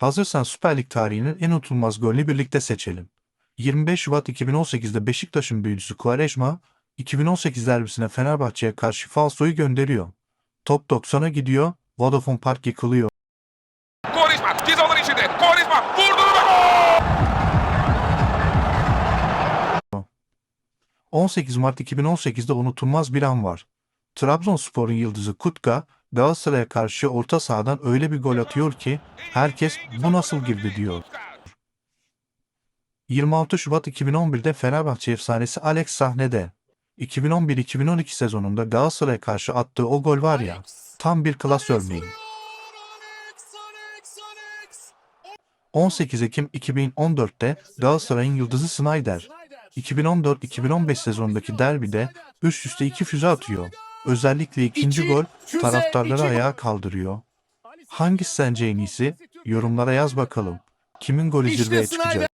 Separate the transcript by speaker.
Speaker 1: Hazırsan Süper Lig tarihinin en unutulmaz golünü birlikte seçelim. 25 Şubat 2018'de Beşiktaş'ın büyücüsü Quaresma, 2018 derbisine Fenerbahçe'ye karşı falsoyu gönderiyor. Top 90'a gidiyor, Vodafone Park yıkılıyor.
Speaker 2: Quaresma cezaların içinde. Quaresma vurdu ve gol!
Speaker 1: 18 Mart 2018'de unutulmaz bir an var. Trabzonspor'un yıldızı Kutka, Galatasaray'a karşı orta sahadan öyle bir gol atıyor ki herkes bu nasıl girdi diyor. 26 Şubat 2011'de Fenerbahçe efsanesi Alex sahnede. 2011-2012 sezonunda Galatasaray'a karşı attığı o gol var ya, tam bir klas örneği. 18 Ekim 2014'te Galatasaray'ın yıldızı Snyder, 2014-2015 sezonundaki derbide üst üste iki füze atıyor. Özellikle ikinci
Speaker 3: İki
Speaker 1: gol taraftarları ayağa kaldırıyor. Hangisi sence en iyisi? Yorumlara yaz bakalım. Kimin golü zirveye çıkacak?